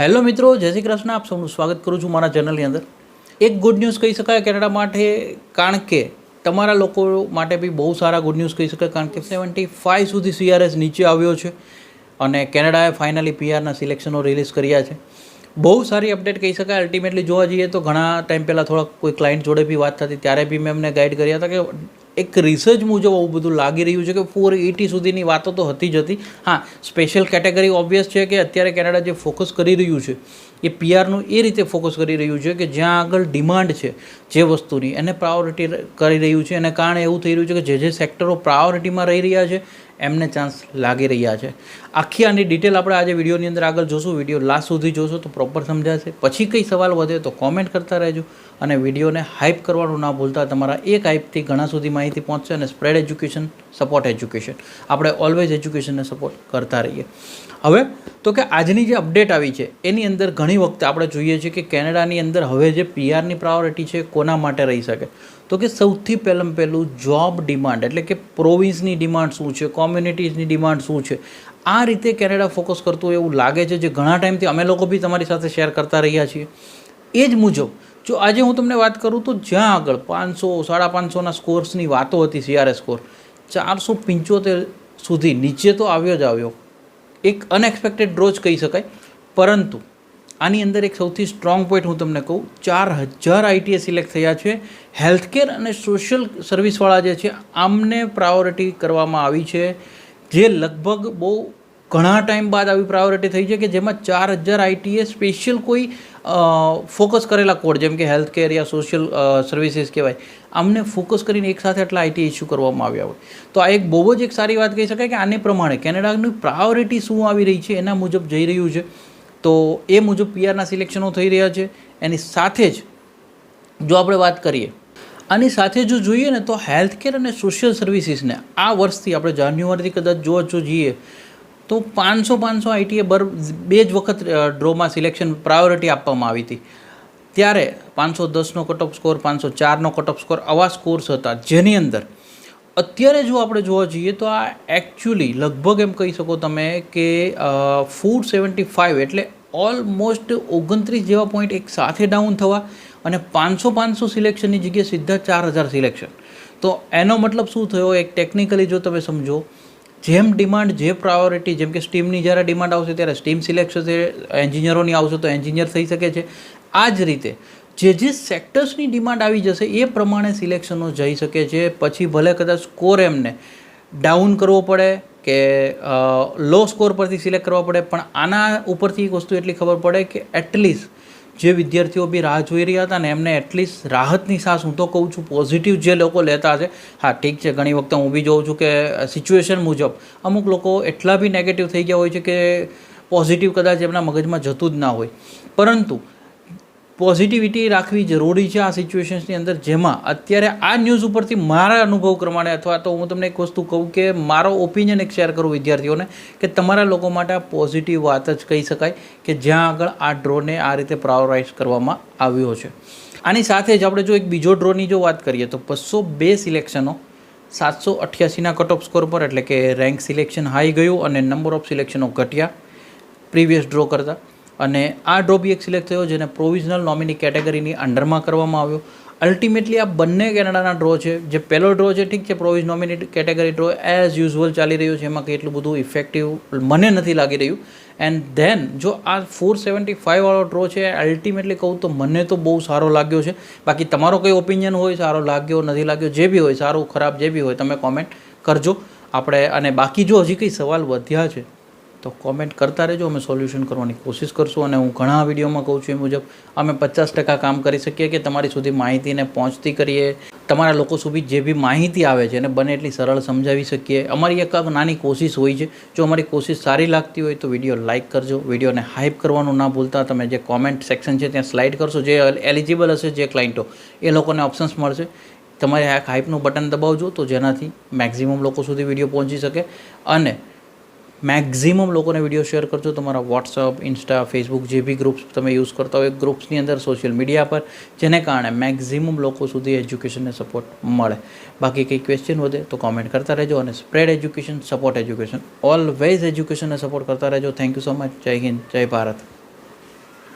Hello મિત્રો, જય શ્રી કૃષ્ણ. આપ સૌનું સ્વાગત કરું છું મારા ચેનલની અંદર. એક ગુડ ન્યૂઝ કહી શકાય કેનેડા માટે, કારણ કે તમારા લોકો માટે બી બહુ સારા ગુડ ન્યૂઝ કહી શકાય, કારણ કે સેવન્ટી ફાઇવ સુધી સીઆરએસ નીચે આવ્યો છે અને કેનેડાએ ફાઇનલી પીઆરના સિલેક્શનો રિલીઝ કર્યા છે. બહુ સારી અપડેટ કહી શકાય. અલ્ટિમેટલી જોવા જઈએ તો ઘણા ટાઈમ પહેલાં થોડા કોઈ ક્લાયન્ટ જોડે બી વાત થતી, ત્યારે બી મેં એમને ગાઈડ કર્યા હતા કે એક રિસર્ચ મુજબ આવું બધું લાગી રહ્યું છે કે ફોર એટી સુધીની વાતો તો હતી જ હતી. હા સ્પેશિયલ કેટેગરી ઓબ્વિયસ છે કે અત્યારે કેનેડા જે ફોકસ કરી રહ્યું છે, એ પીઆરનું એ રીતે ફોકસ કરી રહ્યું છે કે જ્યાં આગળ ડિમાન્ડ છે જે વસ્તુની, એને પ્રાયોરિટી કરી રહ્યું છે. એને કારણે એવું થઈ રહ્યું છે કે જે જે સેક્ટરો પ્રાયોરિટીમાં રહી રહ્યા છે એમને ચાન્સ લાગી રહ્યા છે. આખી આની ડિટેલ આપણે આજે વિડીયોની અંદર આગળ જોશું. વીડિયો લાસ્ટ સુધી જોશો તો પ્રોપર સમજાશે. પછી કંઈ સવાલ વધે તો કોમેન્ટ કરતા રહેજો અને વિડીયોને હાઇપ કરવાનું ના ભૂલતા તમારા એક હાઇપથી ઘણા સુધી માહિતી પહોંચશે અને સ્પ્રેડ એજ્યુકેશન સપોર્ટ એજ્યુકેશન આપણે ઓલવેઝ એજ્યુકેશનને સપોર્ટ કરતા રહીએ. હવે તો કે આજની જે અપડેટ આવી છે, એની અંદર ઘણી વખતે આપણે જોઈએ છીએ કે કેનેડાની અંદર હવે જે પીઆરની પ્રાયોરિટી છે, કોના માટે રહી શકે? તો કે સૌથી પહેલાં પહેલું જોબ ડિમાન્ડ એટલે કે પ્રોવિન્સની ડિમાન્ડ શું છે કોમ્યુનિટીઝની ડિમાન્ડ શું છે, આ રીતે કેનેડા ફોકસ કરતું એવું લાગે છે જે ઘણા ટાઈમથી અમે લોકો બી તમારી સાથે શેર કરતા રહ્યા છીએ. એ જ મુજબ, જો આજે હું તમને વાત કરું તો જ્યાં આગળ પાંચસો, સાડા પાંચસોના સ્કોર્સની વાતો હતી સીઆરએસ સ્કોર ચારસો પંચોતેર સુધી નીચે તો આવ્યો જ આવ્યો. એક અનએક્સપેક્ટેડ ડ્રો જ કહી શકાય. પરંતુ આની અંદર એક સૌથી સ્ટ્રોંગ પોઈન્ટ હું તમને કહું, ચાર હજાર આઈટીએ સિલેક્ટ થયા છે. હેલ્થકેર અને સોશિયલ સર્વિસવાળા જે છે, આમને પ્રાયોરિટી કરવામાં આવી છે. જે લગભગ બહુ ઘણા ટાઈમ બાદ આવી પ્રાયોરિટી થઈ છે કે જેમાં ચાર હજાર આઈટીએ સ્પેશિયલ કોઈ ફોકસ કરેલા કોડ, જેમ કે હેલ્થ કેર યા સોશિયલ સર્વિસીસ કહેવાય, આમને ફોકસ કરીને એકસાથે આટલા આઈટી ઇસ્યુ કરવામાં આવ્યા હોય. તો આ એક બહુ જ એક સારી વાત કહી શકાય કે આને પ્રમાણે કેનેડાની પ્રાયોરિટી શું આવી રહી છે, એના મુજબ જઈ રહ્યું છે. તો એ મુજબ પીઆરના સિલેક્શનો થઈ રહ્યા છે. એની સાથે જ જો આપણે વાત કરીએ, આની સાથે જો જોઈએ ને તો હેલ્થ કેર અને સોશિયલ સર્વિસીસને આ વર્ષથી આપણે જાન્યુઆરીથી કદાચ જો જઈએ, તો પાંચસો પાંચસો આઈટીએ બર, બે જ વખત ડ્રોમાં સિલેક્શન પ્રાયોરિટી આપવામાં આવી હતી. ત્યારે પાંચસો દસનો કટઓફ સ્કોર પાંચસો ચારનો કટઓફ સ્કોર આવા સ્કોર્સ હતા. જેની અંદર અત્યારે જો આપણે જોવા જઈએ તો આ એકચ્યુઅલી લગભગ એમ કહી શકો તમે કે ફૂડ સેવન્ટી ફાઇવ એટલે ઓલમોસ્ટ ઓગણત્રીસ જેવા પોઈન્ટ એક સાથે ડાઉન થવા અને પાંચસો પાંચસો સિલેક્શનની જગ્યાએ સીધા ચાર હજાર સિલેક્શન તો એનો મતલબ શું થયો? એક ટેકનિકલી જો તમે સમજો, જેમ ડિમાન્ડ જે પ્રાયોરિટી જેમ કે સ્ટીમની જ્યારે ડિમાન્ડ આવશે ત્યારે સ્ટીમ સિલેક્શન એન્જિનિયરોની આવશે તો એન્જિનિયર થઈ શકે છે. આ જ રીતે જે જે સેક્ટર્સની ડિમાન્ડ આવી જશે, એ પ્રમાણે સિલેક્શનો જઈ શકે છે. પછી ભલે કદાચ સ્કોર એમને ડાઉન કરવો પડે કે લો સ્કોર પરથી સિલેક્ટ કરવા પડે, પણ આના ઉપરથી એક વસ્તુ એટલી ખબર પડે કે એટલીસ્ટ જે વિદ્યાર્થીઓ બી રાહ જોઈ રહ્યા હતા ને, એમને એટલીસ્ટ રાહતની સાસ, હું તો કહું છું પોઝિટિવ જે લોકો લેતા છે હા, ઠીક છે, ઘણી વખતે હું બી જોઉં છું કે સિચ્યુએશન મુજબ અમુક લોકો એટલા બી નેગેટિવ થઈ ગયા હોય છે કે પોઝિટિવ કદાચ એમના મગજમાં જતું જ ના હોય. પરંતુ પોઝિટિવિટી રાખવી જરૂરી છે આ સિચ્યુએશન્સની અંદર, જેમાં અત્યારે આ ન્યૂઝ ઉપરથી મારા અનુભવ પ્રમાણે અથવા તો હું તમને એક વસ્તુ કહું કે મારો ઓપિનિયન એક શેર કરું વિદ્યાર્થીઓને કે તમારા લોકો માટે આ પોઝિટિવ વાત જ કહી શકાય કે જ્યાં આગળ આ ડ્રોને આ રીતે પ્રાયોરાઇઝ કરવામાં આવ્યો છે. આની સાથે જ આપણે જો એક બીજો ડ્રોની જો વાત કરીએ, તો બસો બે સિલેક્શનો સાતસો અઠ્યાસીના કટ ઓફ સ્કોર પર, એટલે કે રેન્ક સિલેક્શન હાઈ ગયું અને નંબર ઓફ સિલેક્શનો ઘટ્યા પ્રીવિયસ ડ્રો કરતાં. અને આ ડ્રો બી એક સિલેક્ટ થયો જેને પ્રોવિઝનલ નોમિની કેટેગરીની અંડરમાં કરવામાં આવ્યો. અલ્ટિમેટલી આ બંને કેનેડાના ડ્રો છે. જે પહેલો ડ્રો છે, ઠીક છે પ્રોવિઝ nominee category draw as usual ચાલી રહ્યો છે. એમાં કંઈ એટલું બધું ઇફેક્ટિવ મને નથી લાગી રહ્યું. એન્ડ ધેન જો આ ફોર સેવન્ટી ફાઇવવાળો ડ્રો છે અલ્ટિમેટલી કહું તો મને તો બહુ સારો લાગ્યો છે. બાકી તમારો કંઈ ઓપિનિયન હોય, સારો લાગ્યો, નથી લાગ્યો, જે બી હોય, સારું, ખરાબ, જે બી હોય, તમે કોમેન્ટ કરજો. આપણે અને બાકી જો હજી કંઈ સવાલ વધ્યા છે તો કોમેન્ટ કરતા રહેજો, અમે સોલ્યુશન કરવાની કોશિશ કરશું અને હું ઘણા વિડીયોમાં કહું છું એ મુજબ, અમે પચાસ ટકા કામ કરી શકીએ કે તમારી સુધી માહિતીને પહોંચતી કરીએ. તમારા લોકો સુધી જે બી માહિતી આવે છે એને બને એટલી સરળ સમજાવી શકીએ. અમારી એક નાની કોશિશ હોય છે. જો અમારી કોશિશ સારી લાગતી હોય તો વીડિયો લાઇક કરજો, વિડીયોને હાઇપ કરવાનું ના ભૂલતા. તમે જે કોમેન્ટ સેક્શન છે ત્યાં સ્લાઇડ કરશો, જે એલિજિબલ હશે જે ક્લાયન્ટો એ લોકોને ઓપ્શન્સ મળશે. તમારે આ હાઇપનું બટન દબાવજો તો જેનાથી મેક્ઝિમમ લોકો સુધી વીડિયો પહોંચી શકે. અને મેક્ઝિમમ લોકોને વીડિયો શેર કરજો. તમારા વોટ્સઅપ ઇન્સ્ટા ફેસબુક જે બી ગ્રુપ્સ તમે યુઝ કરતા હોય ગ્રુપ્સની અંદર સોશિયલ મીડિયા પર, જેને કારણે મેક્ઝિમમ લોકો સુધી એજ્યુકેશનને સપોર્ટ મળે. બાકી કંઈ ક્વેશ્ચન વધે તો કોમેન્ટ કરતા રહેજો અને spread education support education always એજ્યુકેશનને support કરતા રહેજો. થેન્ક યુ સો મચ જય હિન્દ, જય ભારત.